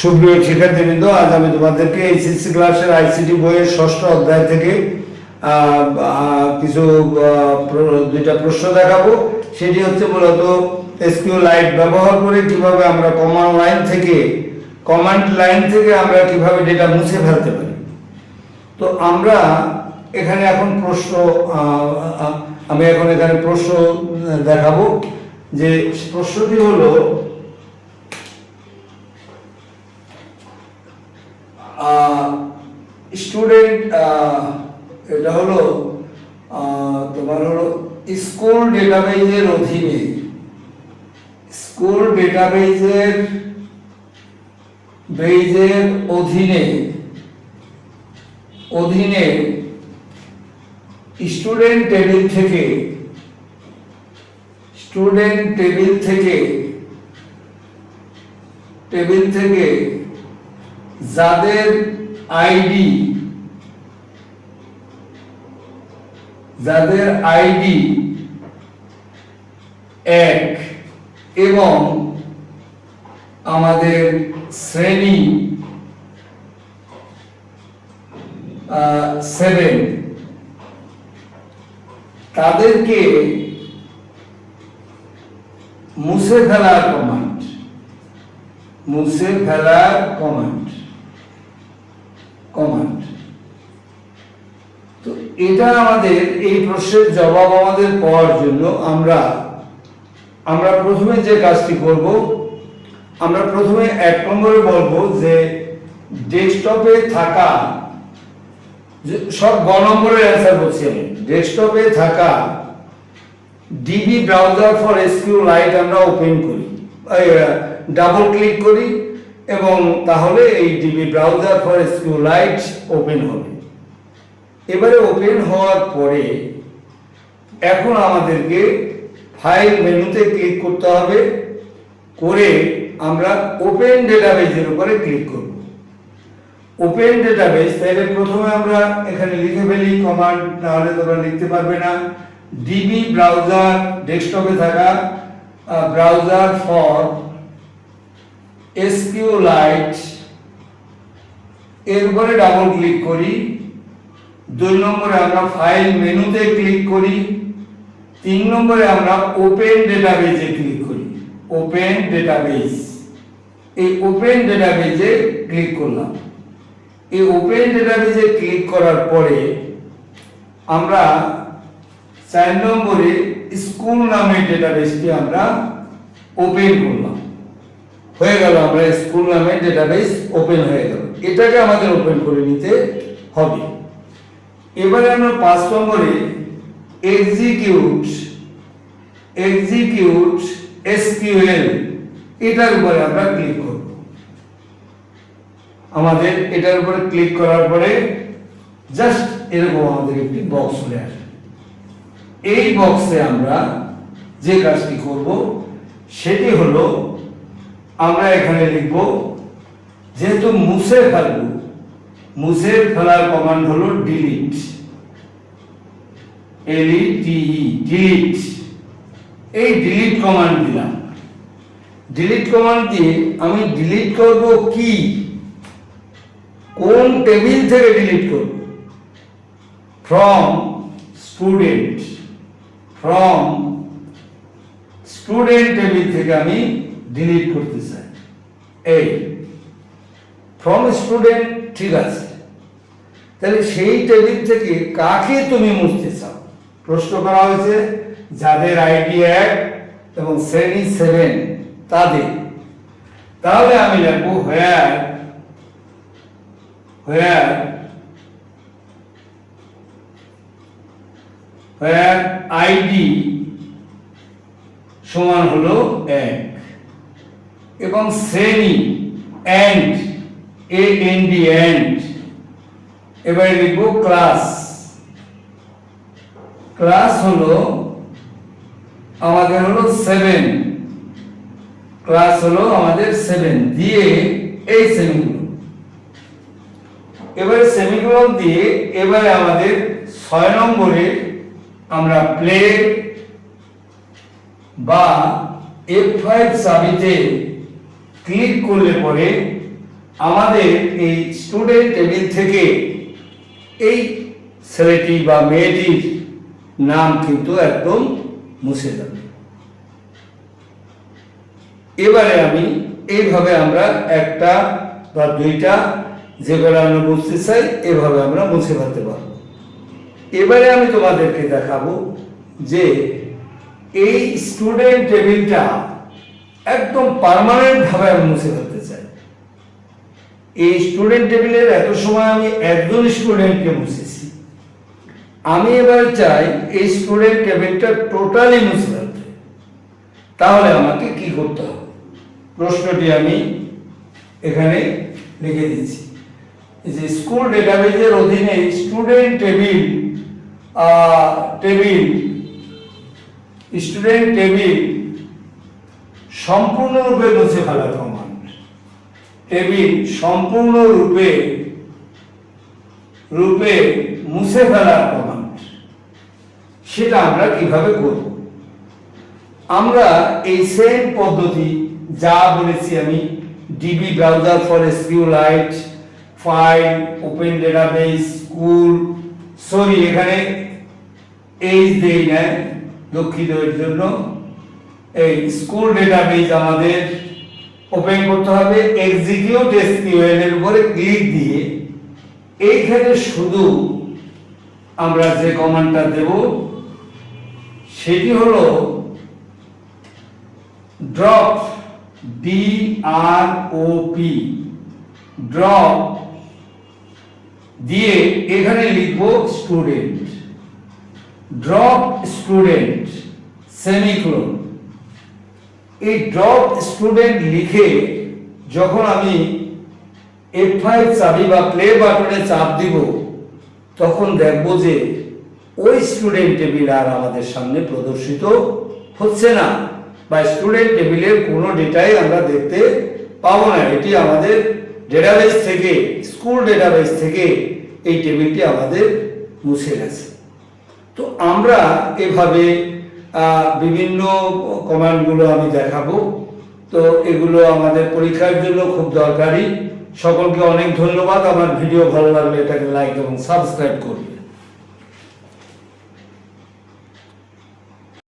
সুপ্রিয় শিক্ষার্থীবৃন্দ, আজ আমি তোমাদেরকে এইচএসসি ক্লাসের আইসিটি বইয়ের ষষ্ঠ অধ্যায় থেকে কিছু দুইটা প্রশ্ন দেখাবো। সেটি হচ্ছে মূলত এসকিউ লাইট ব্যবহার করে কীভাবে আমরা কমান্ড লাইন থেকে কমান্ড লাইন থেকে আমরা কীভাবে ডেটা মুছে ফেলতে পারি। তো আমরা এখানে এখন প্রশ্ন আমি এখন এখানে প্রশ্ন দেখাবো। যে প্রশ্নটি হলো স্টুডেন্ট এটা হলো তোমার হলো স্কুল ডেটাবেজের অধীনে। স্কুল ডেটাবেজের বেজের অধীনে অধীনে স্টুডেন্ট টেবিল থেকে স্টুডেন্ট টেবিল থেকে টেবিল থেকে যাদের আইডি যাদের আইডি এক এবং আমাদের শ্রেণি সেভেন তাদেরকে মুছে ফেলার কমান্ড মুছে ফেলার কমান্ড কমান্ড এটা আমাদের এই প্রশ্নের জবাব আমাদের পাওয়ার জন্য আমরা আমরা প্রথমে যে কাজটি করব, আমরা প্রথমে এক নম্বরে বলব যে ডেস্কটপে থাকা সব গ নম্বরের অ্যান্সার বলছি আমি। ডেস্কটপে থাকা DB browser for SQLite আমরা ওপেন করি ডাবল ক্লিক করি এবং তাহলে এই DB browser for SQLite open হবে। এবারে ওপেন হওয়ার পরে এখন আমাদেরকে ফাইল মেনুতে ক্লিক করতে হবে। করে আমরা ওপেন ডেটাবেজের উপরে ক্লিক করব। ওপেন ডেটাবেজ তাহলে প্রথমে আমরা এখানে লিখে ফেলি কমান্ড নাহলে তোমরা লিখতে পারবে না। ডিবি ব্রাউজার ডেস্কটপে থাকা ব্রাউজার ফর এসকিউ লাইটের উপরে ডাবল ক্লিক করি। দুই নম্বরে আমরা ফাইল মেনুতে ক্লিক করি। তিন নম্বরে আমরা ওপেন ডেটাবেজে ক্লিক করি। Open database. এই ওপেন ডেটাবেজে ক্লিক করলাম। এই ওপেন ডেটাবেজে ক্লিক করার পরে আমরা চার নম্বরে স্কুল নামের ডেটাবেজটি আমরা ওপেন করলাম। হয়ে গেল, আমরা স্কুল নামের ডেটাবেজ ওপেন হয়ে গেল। এটাকে আমাদের ওপেন করে নিতে হবে। এবারে আমরা পাঁচ নম্বরে এক্সিকিউট এক্সিকিউট এসকিউএল এটার উপরে আমরা ক্লিক করব। আমাদের এটার উপরে ক্লিক করার পরে জাস্ট এরকম আমাদের একটি বক্স চলে আসবে। এই বক্সে আমরা যে কাজটি করব, সেটি হলো আমরা এখানে লিখব, যেহেতু মুছে ফেলব মুছে ফেলার কমান্ড হলো delete L E T E delete এই ডিলিট কমান্ড দিলাম। ডিলিট কমান্ড দিয়ে আমি ডিলিট করব কি? কোন টেবিল থেকে ডিলিট করব? From student from student table থেকে আমি ডিলিট করতে চাই। এই ফ্রম স্টুডেন্ট ঠিক আছে। তাহলে সেই টেবিল থেকে কাকে তুমি মুছতে চাও? প্রশ্ন করা হয়েছে, যাদের আইডি এক এবং শ্রেণি সেভেন তাদের। তাহলে আমি লিখব হোয়ার হোয়ার হোয়ার আইডি সমান হলো এক এবং শ্রেণি and A N D and এবারে লিখব ক্লাস ক্লাস হলো, আমাদের হলো সেভেন ক্লাস হলো আমাদের সেভেন দিয়ে এই সেমিগুলো এবারে সেমিগুলো দিয়ে এবারে আমাদের ছয় নম্বরে আমরা প্লে বা এফ ফাইভ চাবিতে ক্লিক করলে পরে আমাদের এই স্টুডেন্ট টেবিল থেকে এই ছেলেটি বা মেয়েটির নাম কিন্তু একদম মুছে যাবে এবারে আমি এইভাবে আমরা একটা বা দুইটা যেগুলো আমরা বুঝতে চাই, এভাবে আমরা মুছে ফেলতে পারব। এবারে আমি তোমাদেরকে দেখাবো যে এই স্টুডেন্ট টেবিলটা একদম পার্মানেন্ট ভাবে আমি মুছে ফেলতে এই স্টুডেন্ট টেবিলের এত সময় আমি একজন স্টুডেন্টকে মুছেছি। আমি এবার চাই এই স্টুডেন্ট টেবিলটা টোটালি মুছে ফেলতে। তাহলে আমাকে কি করতে হবে? প্রশ্নটি আমি এখানে লিখে দিচ্ছি। যে স্কুল ডেটাবেজের অধীনে student table table student table সম্পূর্ণরূপে মুছে ফেলা কমান্ড টেবিল সম্পূর্ণরূপে রূপে মুছে ফেলার কমান্ড সেটা আমরা কীভাবে করব? আমরা এই সেম পদ্ধতি যা বলেছি আমি DB browser for SQLite file open database school sorry এখানে এইচ দেই নেয় দুঃখিতের জন্য। এই স্কুল ডেটাবেস আমাদের ওপেন করতে হবে এক্সিকিউট এসকিউএল এর উপরে ক্লিক দিয়ে, এইখানে শুধু আমরা যে কমান্ডটা দেব, সেটি হলো drop D R O P drop দিয়ে এখানে লিখব স্টুডেন্ট ড্রপ স্টুডেন্ট সেমিক্লোন এই ড্রপ স্টুডেন্ট লিখে যখন আমি এফ ফাইভ চাবি বা প্লে বাটনে চাপ দিব, তখন দেখব যে ওই স্টুডেন্ট টেবিল আর আমাদের সামনে প্রদর্শিত হচ্ছে না বা স্টুডেন্ট টেবিলের কোনো ডেটাই আমরা দেখতে পাবো না। এটি আমাদের ডেটাবেস থেকে স্কুল ডেটাবেস থেকে এই টেবিলটি আমাদের মুছে গেছে। তো আমরা এভাবে বিভিন্ন কমান্ডগুলো আমি দেখাবো। তো এগুলো আমাদের পরীক্ষার জন্য খুব দরকারি। সকলকে অনেক ধন্যবাদ। আমার ভিডিও ভালো লাগলে এটাকে লাইক এবং সাবস্ক্রাইব করবে